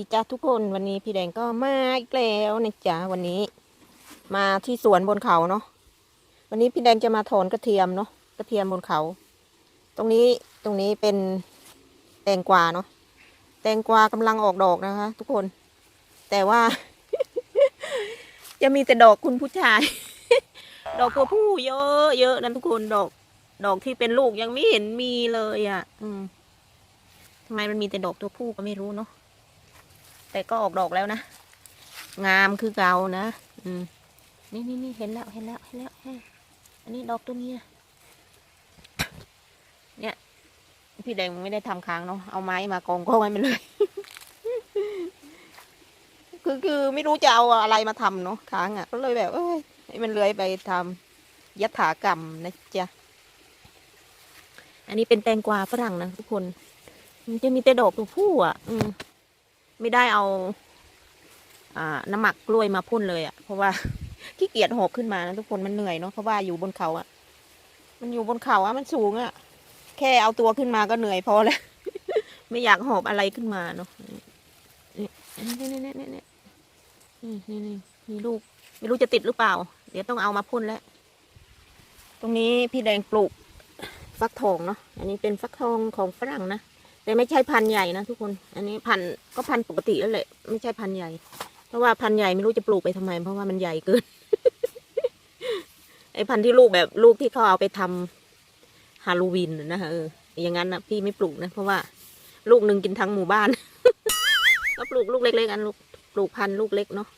ดีจ้าทุกคนวันนี้พี่แดงก็มาอีกแล้วนะจ๊ะวันนี้ มาที่สวนบนเขาเนาะวันนี้พี่แดงจะมาถอนกระเทียมเนาะกระเทียมบนเขา ตรงนี้ตรงนี้เป็นแตงกวาเนาะแตงกวากำลังออกดอกนะคะ ทุกคน แต่ว่า จะมีแต่ดอกคุณผู้ชาย ดอกตัวผู้เยอะเยอะนะทุกคนดอก ดอกที่เป็นลูกยังไม่เห็นมีเลยอะ อืมทำไมมันมีแต่ดอกตัวผู้ก็ไม่รู้เนาะ แต่ก็ออกดอกแล้วนะ งามคือเก่านะ อืม นี่นี่นี่เห็นแล้วเห็นแล้วเห็นแล้วฮอันนี้ดอกตัวนี้เนี่ย พี่แดงไม่ได้ทำค้างเนาะเอาไม้มากองกองไว้มันเลย คือคือไม่รู้จะเอาอะไรมาทำเนาะค้างอะ ก็เลยแบบ เอ้ยให้มันเลื้อยไปทำยัตถากรรมนะจ๊ะ อันนี้เป็นแตงกวาฝรั่งนะทุกคน มันจะมีแต่ดอกตัวผู้อะ อืม ไม่ได้เอาน้ำหมักกล้วยมาพ่นเลยอะ่ะ เพราะว่าขี้เกียจหอบขึ้นมานะทุกคนมันเหนื่อยเนาะเพราะว่าอยู่บนเขาอะ่ะ มันอยู่บนเขาอะ่ะมันสูงอะ่ะ แค่เอาตัวขึ้นมาก็เหนื่อยพอแล้ว ไม่อยากหอบอะไรขึ้นมาเนาะนี่นี่นี่นี่นี่นี่นี่มีลูก ไม่รู้จะติดหรือเปล่า เดี๋ยวต้องเอามาพ่นแล้ว ตรงนี้พี่แดงปลูกฟักทองเนาะอันนี้เป็นฟักทองของฝรั่งนะ แต่ไม่ใช่พันใหญ่นะทุกคน อันนี้พันก็พันปกติแล้วแหละ ไม่ใช่พันใหญ่ เพราะว่าพันใหญ่ไม่รู้จะปลูกไปทำไม เพราะว่ามันใหญ่เกิน ไอพันที่ลูกแบบลูกที่เขาเอาไปทำฮาโลวีนนะนะเออ อย่างนั้นนะพี่ไม่ปลูกนะ เพราะว่าลูกหนึ่งกินทั้งหมู่บ้าน ก็ปลูกลูกเล็กๆกันลูกปลูกพันลูกเล็กเนาะ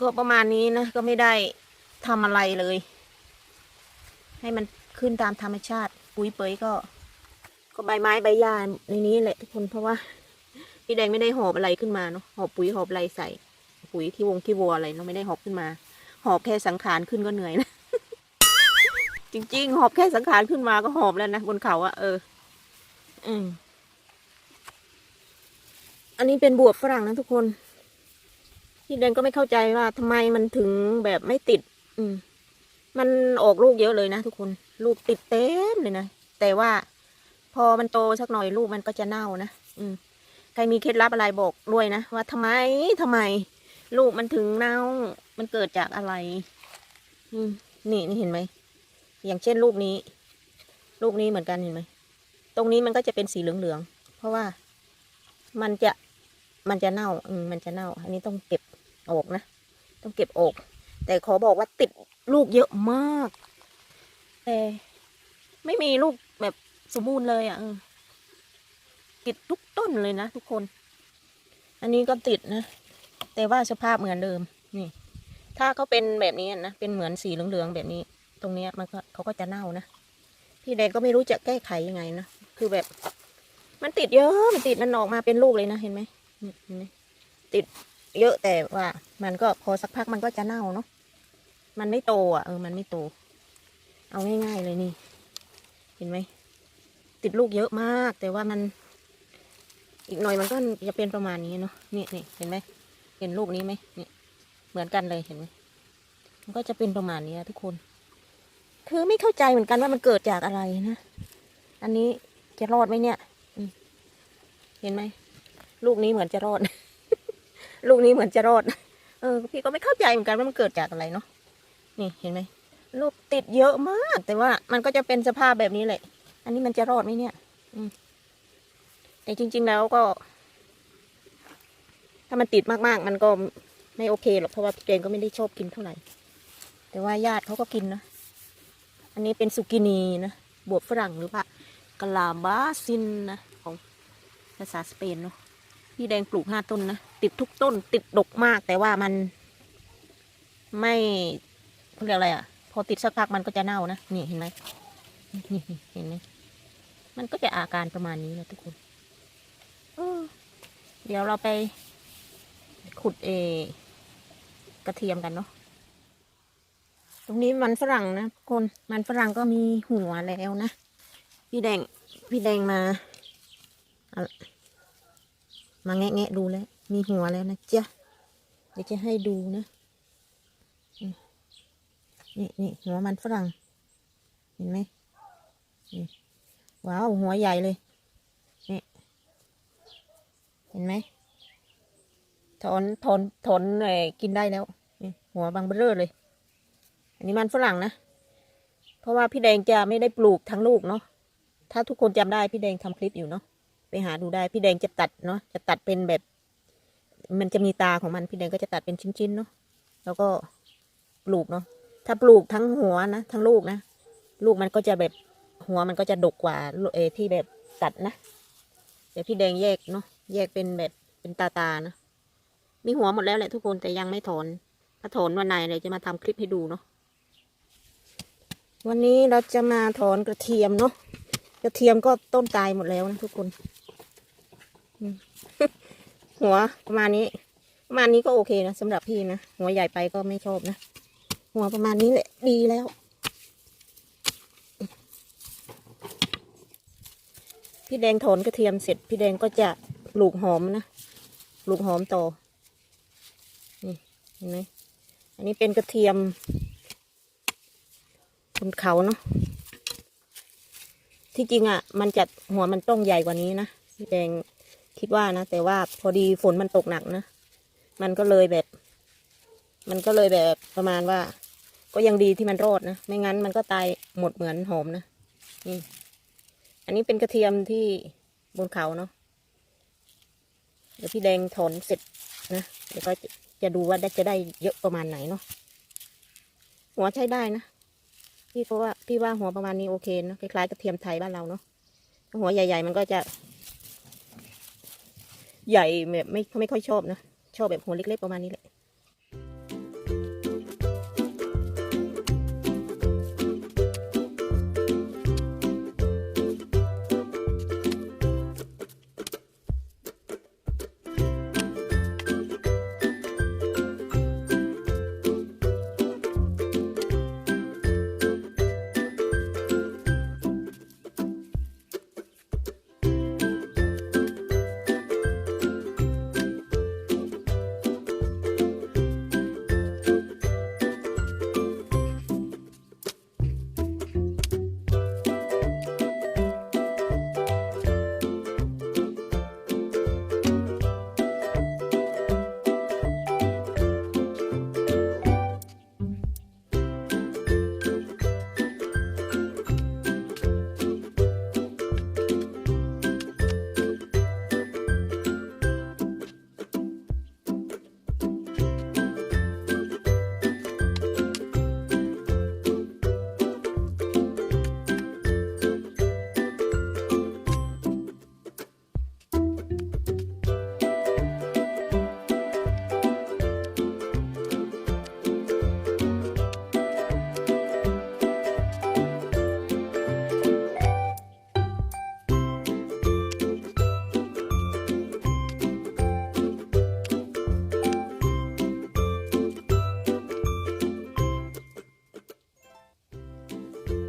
ก็ประมาณนี้นะ ก็ไม่ได้ทำอะไรเลย ให้มันขึ้นตามธรรมชาติปุ๋ยเปยก็ ก็ใบไม้ใบหญ้าในนี้แหละทุกคนเพราะว่าพี่แดงไม่ได้หอบอะไรขึ้นมาเนาะหอบปุ๋ยหอบอะไรใส่ ปุ๋ยที่วงที่วัวอะไรเนาะไม่ได้หอบขึ้นมา หอบแค่สังขารขึ้นก็เหนื่อยนะจริงๆ หอบแค่สังขารขึ้นมาก็หอบแล้วนะบนเขาอะเออ อืมอันนี้เป็นบวบฝรั่งนะทุกคน พี่แดงก็ไม่เข้าใจว่าทำไมมันถึงแบบไม่ติด อืม มันออกลูกเยอะเลยนะทุกคน ลูกติดเต็มเลยนะ แต่ว่า พอมันโตสักหน่อยลูกมันก็จะเน่านะอืมใครมีเคล็ดลับอะไรบอกด้วยนะว่าทำไมทำไม ลูกมันถึงเน่า มันเกิดจากอะไร อืมนี่นี่เห็นไหมอย่างเช่นลูกนี้ ลูกนี้เหมือนกันเห็นไหมตรงนี้มันก็จะเป็นสีเหลืองๆเพราะว่ามันจะมันจะเน่า อืมมันจะเน่า อันนี้ต้องเก็บออกนะ ต้องเก็บออก แต่ขอบอกว่าติดลูกเยอะมาก แต่ไม่มีลูก สมบูรณ์เลยอะติดทุกต้นเลยนะทุกคน อันนี้ก็ติดนะ แต่ว่าสภาพเหมือนเดิม นี่ ถ้าเขาเป็นแบบนี้นะ เป็นเหมือนสีเหลืองๆแบบนี้ ตรงเนี้ยมันก็เขาก็จะเน่านะ พี่แดงก็ไม่รู้จะแก้ไขยังไงนะ คือแบบ มันติดเยอะ มันติดมันออกมาเป็นลูกเลยนะ เห็นไหมเห็นไหมติดเยอะแต่ว่า มันก็พอสักพักมันก็จะเน่าเนาะ มันไม่โตอะเออ มันไม่โต เอาง่ายๆเลยนี่ เห็นไหม ติดลูกเยอะมาก แต่ว่ามัน อีกหน่อยมันก็จะเป็นประมาณนี้เนาะนี่นี่เห็นไหมเห็นลูกนี้ไหมเนี่เหมือนกันเลยเห็นไหมมันก็จะเป็นประมาณนี้ทุกคน คือไม่เข้าใจเหมือนกันว่ามันเกิดจากอะไรนะอันนี้จะรอดไหมเนี่ยเห็นไหมลูกนี้เหมือนจะรอด ลูกนี้เหมือนจะรอด เออ พี่ก็ไม่เข้าใจเหมือนกันว่ามันเกิดจากอะไรเนาะนี่เห็นไหมลูกติดเยอะมาก แต่ว่ามันก็จะเป็นสภาพแบบนี้แหละ อันนี้มันจะรอดไหมเนี่ย อืมแต่จริง ๆ แล้วก็ ถ้ามันติดมากๆ มันก็ไม่โอเคหรอกเพราะว่าพี่เจงก็ไม่ได้ชอบกินเท่าไหร่ แต่ว่าญาติเขาก็กินนะ อันนี้เป็นสุกินีนะ บวบฝรั่งหรือว่ากะลาบาซินนะของภาษาสเปนเนาะพี่แดงปลูกห้าต้นนะ ติดทุกต้น ติดดกมาก แต่ว่ามัน ไม่เขาเรียกอะไรอะ พอติดสักพักมันก็จะเน่านะ นี่เห็นไหมนี่เห็นไหม มันก็จะอาการประมาณนี้นะทุกคนเออเดี๋ยวเราไปขุดเอกระเทียมกันเนาะ ตรงนี้มันฝรั่งนะทุกคน มันฝรั่งก็มีหัวแล้วนะ พี่แดง พี่แดงมาเอามาแงะแงะดูแล้ว มีหัวแล้วนะจ๊ะเดี๋ยวจะให้ดูนะ นี่นี่หัวมันฝรั่ง เห็นไหมนี่ ว้าว หัวใหญ่เลย นี่ เห็นไหม ถอน ถอน ถอนเอ่กินได้แล้ว หัวบางเบ้อเลย อันนี้มันฝรั่งนะ เพราะว่าพี่แดงจะไม่ได้ปลูกทั้งลูกเนาะ ถ้าทุกคนจำได้พี่แดงทำคลิปอยู่เนาะ ไปหาดูได้ พี่แดงจะตัดเนาะ จะตัดเป็นแบบ มันจะมีตาของมัน พี่แดงก็จะตัดเป็นชิ้นๆเนาะ แล้วก็ปลูกเนาะ ถ้าปลูกทั้งหัวนะ ทั้งลูกนะ ลูกมันก็จะแบบ หัวมันก็จะดกกว่าเอที่แบบตัดนะเดี๋ยวพี่แดงแยกเนาะแยกเป็นแบบเป็นตาตานะมีหัวหมดแล้วแหละทุกคนแต่ยังไม่ถอน ถ้าถอนวันไหนเดี๋ยจะมาทำคลิปให้ดูเนาะวันนี้เราจะมาถอนกระเทียมเนาะกระเทียมก็ต้นตายหมดแล้วนะทุกคน หัวประมาณนี้ประมาณนี้ก็โอเคนะสำหรับพี่นะหัวใหญ่ไปก็ไม่ชอบนะ หัวประมาณนี้แหละดีแล้ว พี่แดงถอนกระเทียมเสร็จ พี่แดงก็จะปลูกหอมนะปลูกหอมต่อนี่เห็นไหมอันนี้เป็นกระเทียมบนเขาเนาะที่จริงอะ มันจะหัวมันต้องใหญ่กว่านี้นะพี่แดงคิดว่านะ แต่ว่าพอดีฝนมันตกหนักนะ มันก็เลยแบบ มันก็เลยแบบประมาณว่า ก็ยังดีที่มันรอดนะ ไม่งั้นมันก็ตายหมดเหมือนหอมนะนี่ อันนี้เป็นกระเทียมที่บนเขาเนาะเดี๋ยวพี่แดงถอนเสร็จนะเดี๋ยวก็จะจะดูว่าได้จะได้เยอะประมาณไหนเนาะหัวใช้ได้นะพี่เพราะว่าพี่ว่าหัวประมาณนี้โอเคเนาะคล้ายๆกระเทียมไทยบ้านเราเนาะหัวใหญ่ๆมันก็จะ ใหญ่แบบไม่ไม่ค่อยชอบนะชอบแบบหัวเล็กๆประมาณนี้แหละ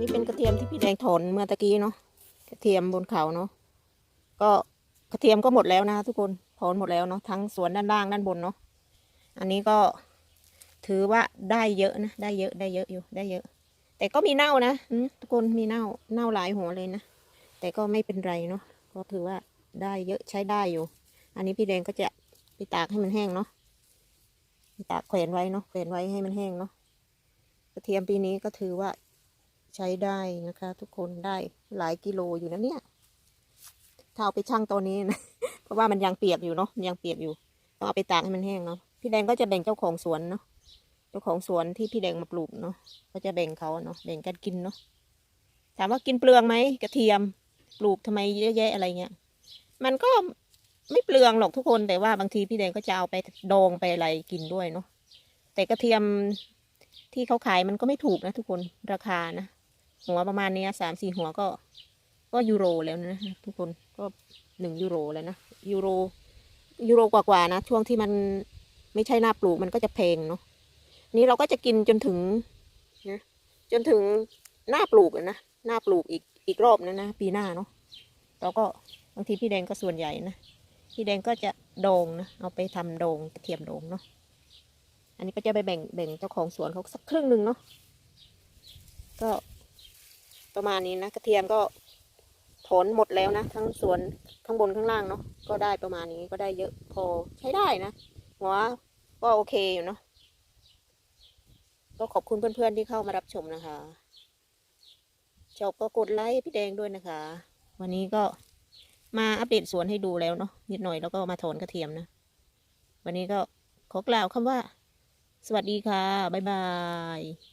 นี่เป็นกระเทียมที่พี่แดงถอนเมื่อตะกี้เนาะกระเทียมบนเขาเนาะก็กระเทียมก็หมดแล้วนะทุกคนถอนหมดแล้วเนาะทั้งสวนด้านล่างด้านบนเนาะอันนี้ก็ถือว่าได้เยอะนะได้เยอะได้เยอะอยู่ได้เยอะ แต่ก็มีเน่านะทุกคนมีเน่าเน่าหลายหัวเลยนะแต่ก็ไม่เป็นไรเนาะก็ถือว่าได้เยอะใช้ได้อยู่ อันนี้พี่แดงก็จะไปตากให้มันแห้งเนาะตากแขวนไว้เนาะแขวนไว้ให้มันแห้งเนาะกระเทียมปีนี้ก็ถือว่า ใช้ได้นะคะ ทุกคนได้หลายกิโลอยู่นะเนี่ยถ้าเอาไปชั่งตอนนี้นะ เพราะว่ามันยังเปียกอยู่เนาะยังเปียกอยู่ต้องเอาไปตากให้มันแห้งเนาะพี่แดงก็จะแบ่งเจ้าของสวนเนาะเจ้าของสวนที่พี่แดงมาปลูกเนาะก็จะแบ่งเขาเนาะแบ่งกันกินเนาะถามว่ากินเปลืองไหมกระเทียมปลูกทำไมเยอะแยะอะไรเงี้ยมันก็ไม่เปลืองหรอกทุกคนแต่ว่าบางทีพี่แดงก็จะเอาไปดองไปอะไรกินด้วยเนาะแต่กระเทียมที่เขาขายมันก็ไม่ถูกนะทุกคนราคานะ หัวประมาณนี้สามสี่หัวก็ ก็ยูโรแล้วนะทุกคนก็หนึ่งยูโรแล้วนะยูโรยูโรกว่าๆนะช่วงที่มันไม่ใช่หน้าปลูกมันก็จะแพงเนาะนี่เราก็จะกินจนถึงนะจนถึงหน้าปลูกอะนะหน้าปลูกอีกอีกรอบนึงนะปีหน้าเนาะเราก็บางทีพี่แดงก็ส่วนใหญ่นะพี่แดงก็จะดองนะเอาไปทำดองกระเทียมดองเนาะอันนี้ก็จะไปแบ่งแบ่งเจ้าของสวนเขาสักครึ่งหนึ่งเนาะก็ ประมาณนี้นะกระเทียมก็ถอนหมดแล้วนะ ทั้งสวนข้างบนข้างล่างเนาะก็ได้ประมาณนี้ก็ได้เยอะพอใช้ได้นะหัวก็โอเคอยู่เนาะก็ขอบคุณเพื่อนๆที่เข้ามารับชมนะคะชอบก็กดไลค์พี่แดงด้วยนะคะ วันนี้ก็มาอัปเดตสวนให้ดูแล้วเนาะนิดหน่อยแล้วก็มาถอนกระเทียมนะ วันนี้ก็ขอกล่าวคำว่า สวัสดีค่ะ บ๊ายบาย